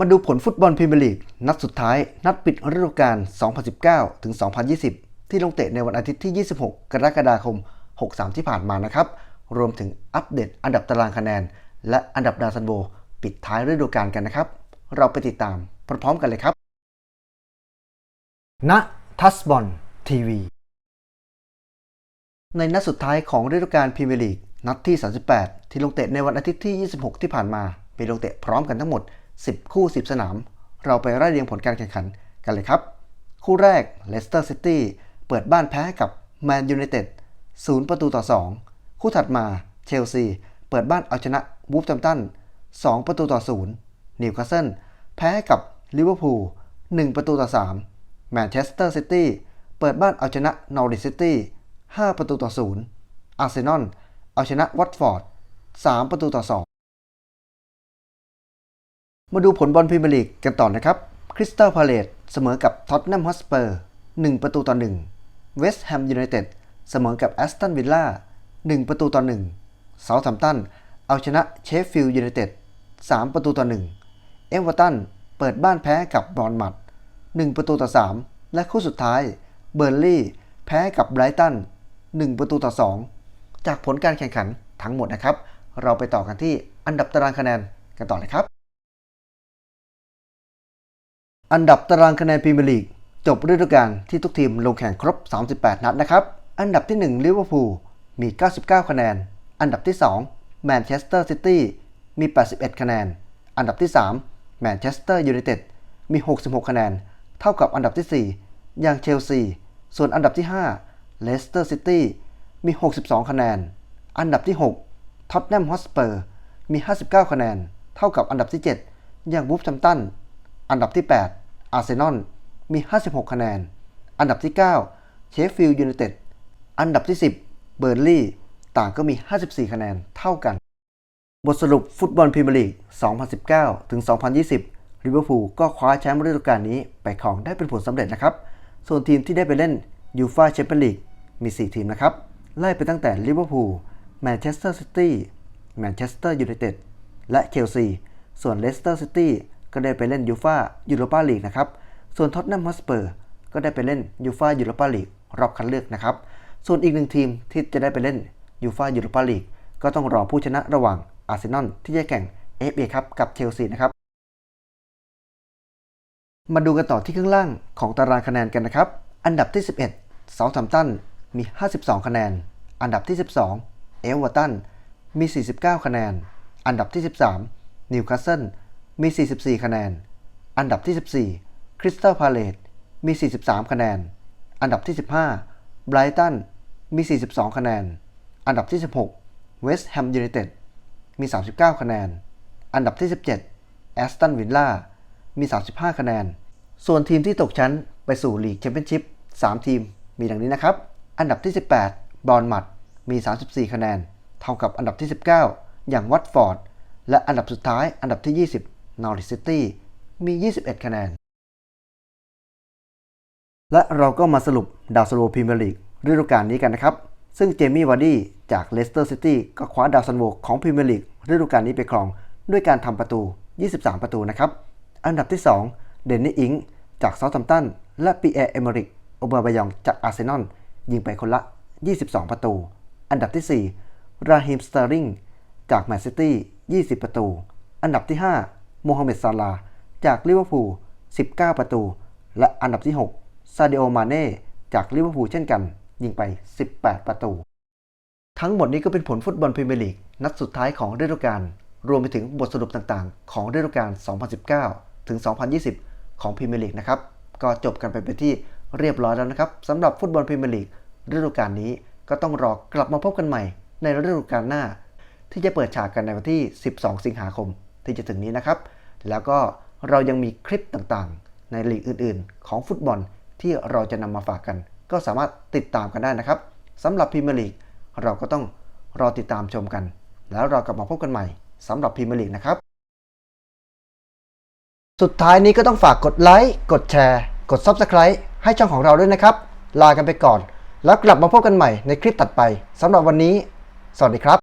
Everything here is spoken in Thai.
มาดูผลฟุตบอลพรีเมียร์ลีก นัดสุดท้าย นัดปิดฤดูกาล 2019 ถึง 2020 ที่ลงเตะในวันอาทิตย์ที่ 26 กรกฎาคม 63 ที่ผ่านมานะครับ รวมถึงอัปเดตอันดับตารางคะแนน และอันดับดาวซันโบปิดท้ายฤดูกาลกันนะครับ เราไปติดตามพร้อมๆกันเลยครับณทัสบอลทีวี ในนัดสุดท้ายของฤดูกาลพรีเมียร์ลีก นัดที่ 38 ที่ลงเตะในวันอาทิตย์ที่ 26 ที่ผ่านมามีลงเตะพร้อมกันทั้งหมด 10 คู่ 10 สนาม เราไปไล่เรียงผลการแข่งขันกันเลยครับ คู่แรกเลสเตอร์ซิตี้เปิดบ้านแพ้กับแมนยูไนเต็ด0ประตูต่อ 2 คู่ถัดมาเชลซีเปิดบ้านเอาชนะวูฟแฮมตัน2 ประตูต่อ 0 นิวคาสเซิลแพ้กับลิเวอร์พูล1 ประตูต่อ 3 แมนเชสเตอร์ซิตี้เปิดบ้านเอาชนะนอริซิตี้5ประตูต่อ 0 อาร์เซนอลเอาชนะวัตฟอร์ด3 ประตูต่อ2 มาดูผลบอลพรีเมียร์ลีกกันต่อนะครับ คริสตัลพาเลตเสมอกับท็อตแนมฮอสเปอร์1ประตูต่อ1เวสต์แฮมยูไนเต็ดเสมอกับแอสตันวิลล่า1ประตูต่อ1เซาท์แฮมตันเอาชนะเชฟฟิลด์ยูไนเต็ด3ประตูต่อ1เอเวอร์ตันเปิดบ้านแพ้กับบอนมัด1ประตูต่อ3และคู่สุดท้ายเบอร์ลี่แพ้กับไบรตัน1ประตูต่อ 2 จากผลการแข่งขันทั้งหมดนะครับ เราไปต่อกันที่อันดับตารางคะแนนกันต่อเลยครับ อันดับตารางคะแนนพรีเมียร์ลีก จบฤดูกาลที่ทุกทีมลงแข่งครบ 38 นัดนะครับ อันดับที่1ลิเวอร์พูลมี 99 คะแนน อันดับที่2แมนเชสเตอร์ซิตี้มี 81 คะแนน อันดับที่3แมนเชสเตอร์ยูไนเต็ดมี 66 คะแนน เท่ากับอันดับที่ 4 อย่างเชลซี ส่วนอันดับที่5เลสเตอร์ซิตี้มี 62 คะแนน อันดับที่6ท็อตแนมฮอสเปอร์มี 59 คะแนน เท่ากับอันดับที่ 7 อย่างวูฟแฮมตัน อันดับที่ 8 อาร์เซนอลมี 56 คะแนน อันดับที่ 9 เชฟฟิลด์ยูไนเต็ด อันดับที่ 10 เบอร์ลี่ ต่างก็มี 54 คะแนนเท่ากัน บทสรุปฟุตบอลพรีเมียร์ลีก 2019 ถึง 2020 ลิเวอร์พูลก็คว้าแชมป์ฤดูกาลนี้ไปครองได้เป็นผลสำเร็จนะครับ ส่วนทีมที่ได้ไปเล่นยูฟาแชมเปี้ยนลีกมี 4 ทีมนะครับ ไล่ไปตั้งแต่ลิเวอร์พูล แมนเชสเตอร์ซิตี้ แมนเชสเตอร์ยูไนเต็ด และเชลซี ส่วนเลสเตอร์ซิตี้ ก็ได้ไปเล่นยูฟายูโรปาลีกนะครับ ส่วนท็อตแนมฮอสเปอร์ก็ได้ไปเล่นยูฟายูโรปาลีกรอบคัดเลือกนะครับ ส่วนอีกหนึ่งทีมที่จะได้ไปเล่นยูฟายูโรปาลีกก็ต้องรอผู้ชนะระหว่างอาร์เซนอลที่จะแข่ง FA ครับกับเชลซีนะครับ มาดูกันต่อที่ข้างล่างของตารางคะแนนกันนะครับ อันดับที่ 11 เซาท์แฮมป์ตันมี 52 คะแนน อันดับที่ 12 เอเวอร์ตันมี 49 คะแนน อันดับที่ 13 นิวคาสเซิล มี 44 คะแนน อันดับที่ 14 คริสตัลพาเลตมี 43 คะแนน อันดับที่ 15 ไบรตัน มี 42 คะแนน อันดับที่ 16 เวสต์แฮมยูไนเต็ด มี 39 คะแนน อันดับที่ 17 แอสตันวิลล่า มี 35 คะแนน ส่วนทีมที่ตกชั้นไปสู่ลีกแชมเปี้ยนชิพ 3 ทีม มีดังนี้นะครับ อันดับที่ 18 บอลมัด มี 34 คะแนน เท่ากับอันดับที่ 19 อย่างวัตฟอร์ด และอันดับสุดท้าย อันดับที่ 20 นอริซิตี้มี 21 คะแนน และเราก็มาสรุปดาวซันโวพรีเมียร์ลีกฤดูกาลนี้กันนะครับ ซึ่งเจมี่วาร์ดี้จากเลสเตอร์ซิตี้ก็คว้าดาวซันโวของพรีเมียร์ลีกฤดูกาลนี้ไปครอง ด้วยการทำประตู 23 ประตูนะครับ อันดับที่ 2 เดนนี่อิงจากเซาท์แฮมป์ตันและปีแอร์เอเมริกโอเบอร์บายองจากอาร์เซนอลยิงไปคนละ 22 ประตู อันดับที่ 4 ราฮิมสเตอร์ริงจากแมนซิตี้ 20 ประตู อันดับที่ 5 โมฮัมเหม็ดซาลา จากลิเวอร์พูล 19 ประตู และอันดับที่ 6 ซาดิโอ มาเน่ จากลิเวอร์พูลเช่นกัน ยิงไป 18 ประตู ทั้งหมดนี้ก็เป็นผลฟุตบอลพรีเมียร์ลีก นัดสุดท้ายของฤดูกาล รวมไปถึงบทสรุปต่างๆ ของฤดูกาล 2019 ถึง 2020 ของพรีเมียร์ลีกนะครับ ก็จบกันไปเป็นที่เรียบร้อยแล้วนะครับสำหรับฟุตบอลพรีเมียร์ลีกฤดูกาลนี้ก็ต้องรอกลับมาพบกันใหม่ในฤดูกาลหน้า ที่จะเปิดฉากกันในวันที่ 12 สิงหาคมที่จะถึงนี้นะครับ แล้วก็เรายังมีคลิปต่างๆ ในลีกอื่นๆ ของฟุตบอลที่เราจะนำมาฝากกัน ก็สามารถติดตามกันได้นะครับสำหรับพรีเมียร์ลีกเราก็ต้องรอติดตามชมกัน แล้วเรากลับมาพบกันใหม่สำหรับพรีเมียร์ลีกนะครับ สุดท้ายนี้ก็ต้องฝากกดไลค์กดแชร์ กด Subscribe ให้ช่องของเราด้วยนะครับ ลากันไปก่อน แล้วกลับมาพบกันใหม่ในคลิปถัดไปสำหรับวันนี้ สวัสดีครับ